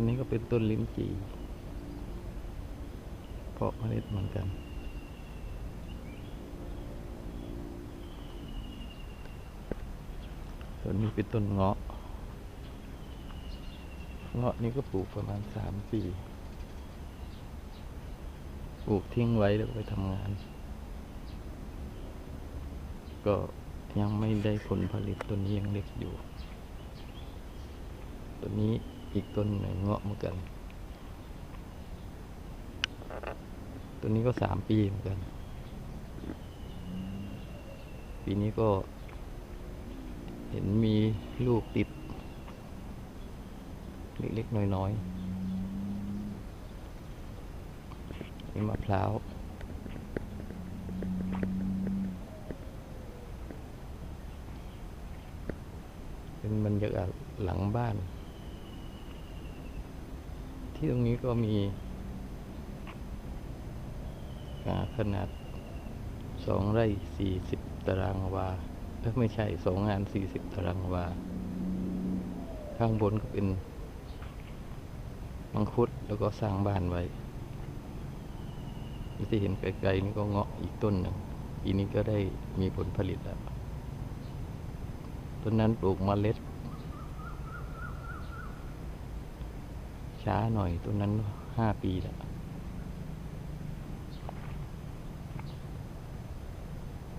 อันนี้ก็เป็นต้นลิ้นจี่เพาะเมล็ดเหมือนกัน ต้นนี้เป็นต้นเงาะ เงาะนี่ก็ปลูกประมาณสามปี ปลูกทิ้งไว้แล้วไปทำงาน ก็ยังไม่ได้ผลผลิตต้นนี้ยังเล็กอยู่ต้นนี้ อีกต้นหนึ่งเงาะเหมือนกันต้นนี้ก็สามปีเหมือนกัน ปีนี้ก็ เห็นมีลูกติด เล็กๆน้อยๆนี่มะพร้าวเป็นบรรยากาศหลังบ้าน ที่ตรงนี้ก็มีอ่าขนาดสองไร่สี่สิบตารางวาเอ้ยไม่ใช่สองงานสี่สิบตารางวา ข้างบนก็เป็น มังคุดแล้วก็สร้างบ้านไว้ที่เห็นไกลๆนี่ก็เงาะอีกต้นหนึ่งปีนี้ก็ได้มีผลผลิตแล้ว ต้นนั้นปลูกมเมล็ด ช้าหน่อยต้นนั้นห้าปีแล้ว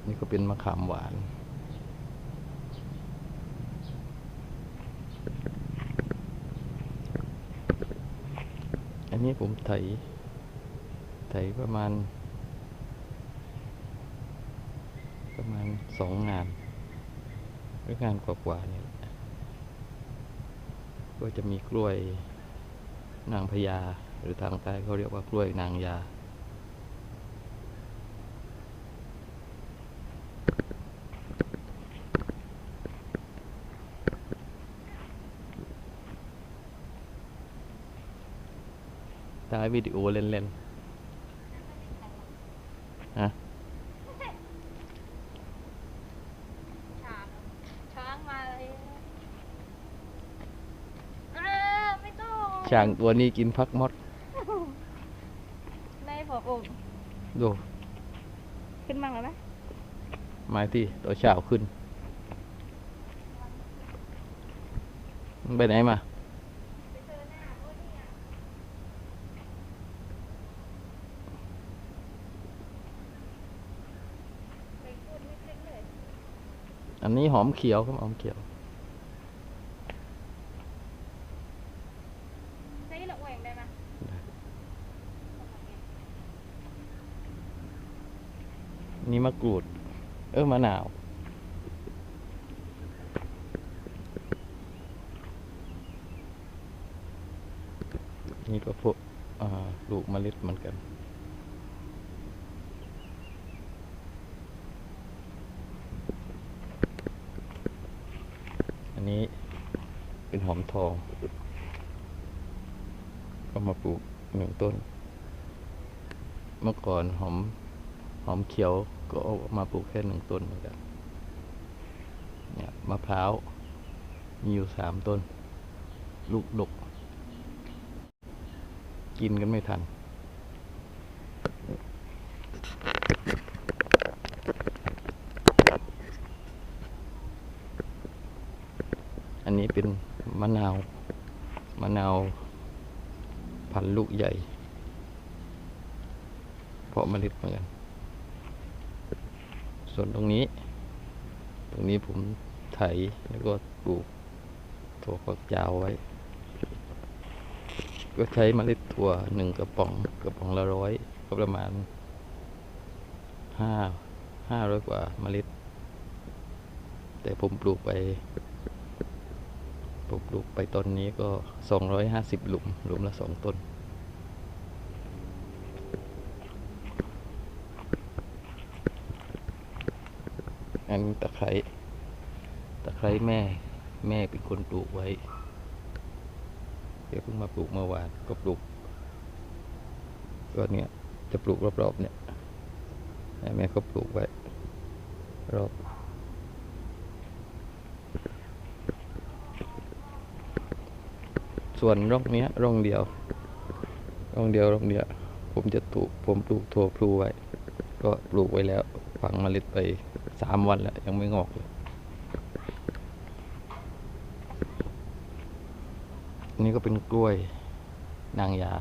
นี่ก็เป็นมะขามหวาน อันนี้ผมไถ ไถประมาณ ประมาณสองงานหรืองานกว่าๆเนี่ย ก็จะมีกล้วย นางพญาหรือทางใต้เขาเรียกว่ากล้วยนางยาถ่ายวิดีโอเล่นๆ ฮะ ช้างช้างมาเลยเออไม่ต้อง ช้างตัวนี้กินพักมดได้พออุ่มดู ขึ้นมั่งแล้วไหมไม้ที่ตัวเช้าขึ้นมันไปไหนมาไปเจอหน้าโอ้เนี่ยไปพูดไม่ขึ้นเลยอันนี้หอมเขียวครับหอมเขียว ใช้หลอกแหวงได้ไหมนี่มะกรูด เออมะนาวนี่ก็พวกอ่าปลูกเมล็ดเหมือนกัน อันนี้เป็นหอมทอง ก็มาปลูกหนึ่งต้น เมื่อก่อนหอมหอมเขียวก็เอามาปลูกแค่หนึ่งต้นเหมือนกันเนี่ยมะพร้าวมีอยู่สามต้น ลูกดก กินกันไม่ทัน อันนี้เป็นมะนาว มะนาว พันธุ์ลูกใหญ่ เพาะเมล็ดเหมือนกัน ส่วนตรงนี้ ตรงนี้ผมไถแล้วก็ปลูกถั่วฝักยาวไว้ ก็ใช้เมล็ดถั่วหนึ่งกระป๋องกระป๋องละร้อยก็ประมาณห้าห้าร้อยกว่าเมล็ด แต่ผมปลูกไป ปลูกไปต้นนี้ก็สองร้อยห้าสิบหลุม หลุมละสองต้น อันนี้ตะไคร้ ตะไคร้แม่ แม่เป็นคนปลูกไว้ เดี๋ยวเพิ่งมาปลูกเมื่อวานก็ปลูก ก็เนี่ย จะปลูกรอบๆเนี่ย แม่เขาปลูกไว้ รอบ ส่วนร่องเนี้ยร่องเดียว ร่องเดียวร่องเดียว ผมจะปลูกผมปลูกถั่วพลูไว้ ก็ปลูกไว้แล้วฝังเมล็ดไปสามวันแล้ว ยังไม่งอกเลยนนี้ก็เป็นกล้วยนางยา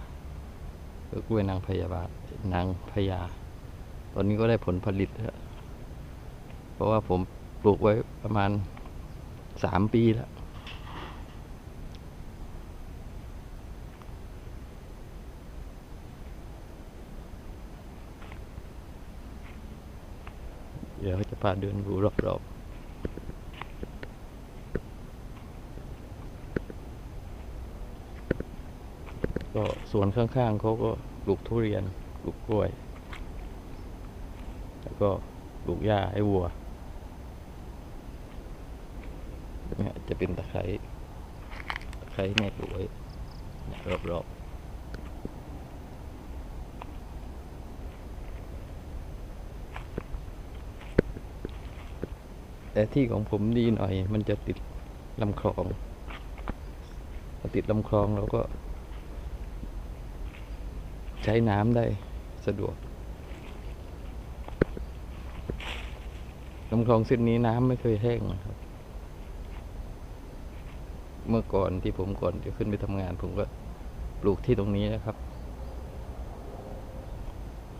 คือกล้วยนางพยาบาลนางพญาตอนนี้ก็ได้ผลผลิตแล้วเพราะว่าผมปลูกไว้ประมาณสามปีแล้ว เดี๋ยวจะพาเดินดูรอบๆก็สวนข้างๆเขาก็ปลูกทุเรียนปลูกกล้วย แล้วก็ปลูกหญ้าให้วัวเนี่ยจะเป็นตะไคร้ตะไคร้เนี่ปลูกไว้รอบๆ แต่ที่ของผมดีหน่อย มันจะติดลำคลองพอติดลำคลองเราก็ ใช้น้ำได้สะดวกลำคลองเส้นนี้น้ำไม่เคยแห้งนะครับ เมื่อก่อนที่ผมก่อนจะขึ้นไปทำงาน ผมก็ปลูกที่ตรงนี้นะครับ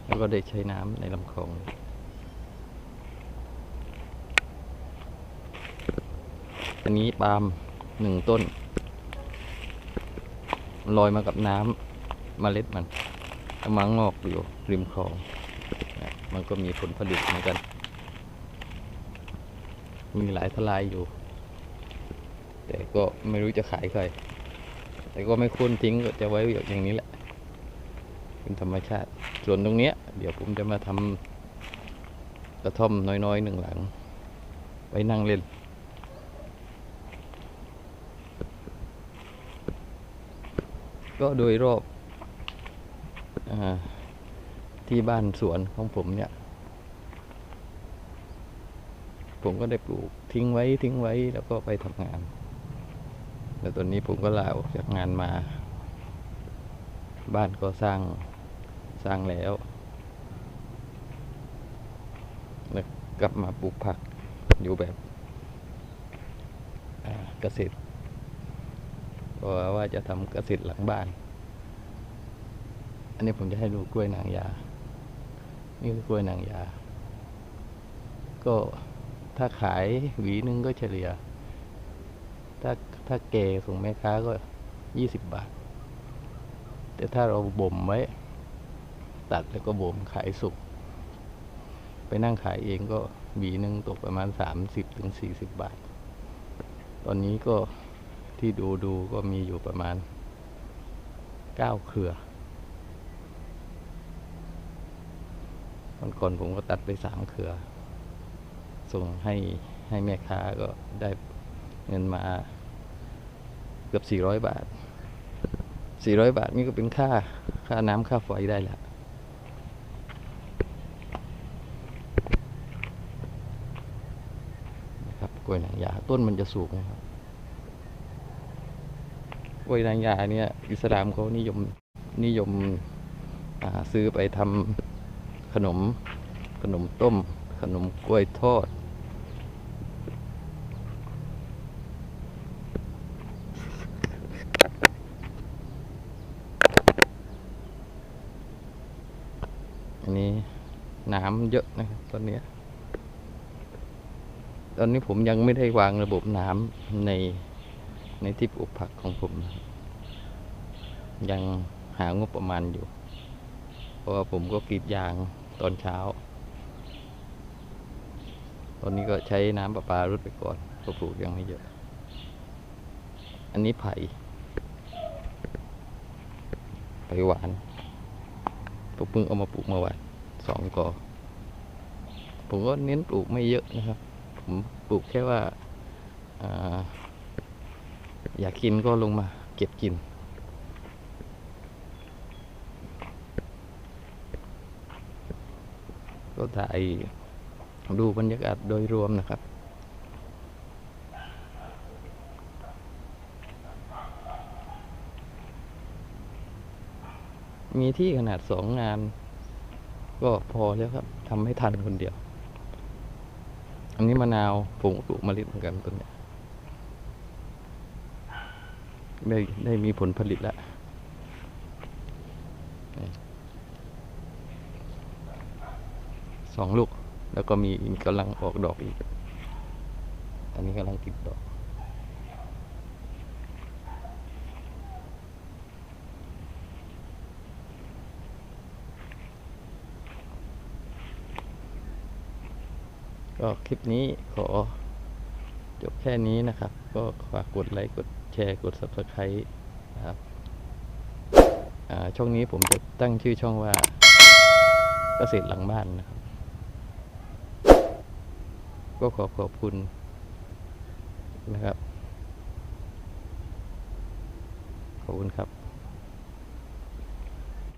แล้วก็ได้ใช้น้ำในลำคลอง อันนี้ปาล์มหนึ่งต้นลอยมากับน้ำเมล็ดมันกำลังงอกอยู่ริมคลองนะมันก็มีผลผลิตเหมือนกัน มีหลายทลายอยู่ แต่ก็ไม่รู้จะขายใคร แต่ก็ไม่คุ้นทิ้งก็จะไว้อย่างนี้แหละ เป็นธรรมชาติ ส่วนตรงเนี้ย เดี๋ยวผมจะมาทำกระท่อมน้อยๆหนึ่งหลัง ไว้นั่งเล่น ก็โดยรอบอที่บ้านสวนของผมเนี่ย ผมก็ได้ปลูกทิ้งไว้ทิ้งไว้แล้วก็ไปทำงาน แล้วตอนนี้ผมก็ลาออกจากงานมา บ้านก็สร้างสร้างแล้วแล้วกลับมาปลูกผักอยู่แบบเกษตร ว่าจะทำเกษตรหลังบ้าน อันนี้ผมจะให้ดูกล้วยนางยา นี่คือกล้วยนางยา ก็ถ้าขายหวีหนึ่งก็เฉลี่ย ถ้าถ้าเกส่งแม่ค้าก็ยี่สิบบาท แต่ถ้าเราบ่มไว้ ตัดแล้วก็บ่มขายสุก ไปนั่งขายเองก็หวีหนึ่งตกประมาณสามสิบถึงสี่สิบบาท ตอนนี้ก็ ที่ดูดูก็มีอยู่ประมาณเก้าเครือวันก่อนผมก็ตัดไปสามเครือ ส่งให้ให้แม่ค้าก็ได้เงินมาเกือบสี่ร้อยบาทสี่ร้อยบาทนี่ก็เป็นค่าค่าน้ำค่าไฟได้แล้วนะครับกล้วยหนางยาต้นมันจะสูงนะครับ ล้วยนางยาเนี่ยอิสลามเขานิยมนิยมซื้อไปทำขนมขนมต้ม ขนมกล้วยทอด อันนี้น้ำเยอะนะครับตอนนี้ตอนนี้ผมยังไม่ได้วางระบบน้ำใน ในที่ปลูกผักของผมนะครับยังหางบประมาณอยู่ เพราะว่าผมก็กรีดยางตอนเช้า ตอนนี้ก็ใช้น้ำประปารดไปก่อนก็ปลูกยังไม่เยอะ อันนี้ไผ่ ไผ่หวานผมเพิ่งเอามาปลูกเมื่อวานสองกอ ผมก็เน้นปลูกไม่เยอะนะครับ ผมปลูกแค่ว่า อยากกินก็ลงมา เก็บกิน ก็ถ่ายดูบรรยากาศโดยรวมนะครับมีที่ขนาดสองงาน ก็พอแล้วครับทำให้ทันคนเดียว อันนี้มะนาวผมปลูกมะลิเหมือนกันต้นเนี้ย ได้ได้มีผลผลิตแล้วสองลูก แล้วก็มีกำลังออกดอกอีก อันนี้กำลังติดดอกก็คลิปนี้ขอจบแค่นี้นะครับ ก็ฝากกดไลค์กด ร์กด Subscribe นะครับช่องนี้ผมจะตั้งชื่อช่องว่าเกษตรหลังบ้านนะครับ ก็ขอขอบคุณนะครับ ขอบคุณครับ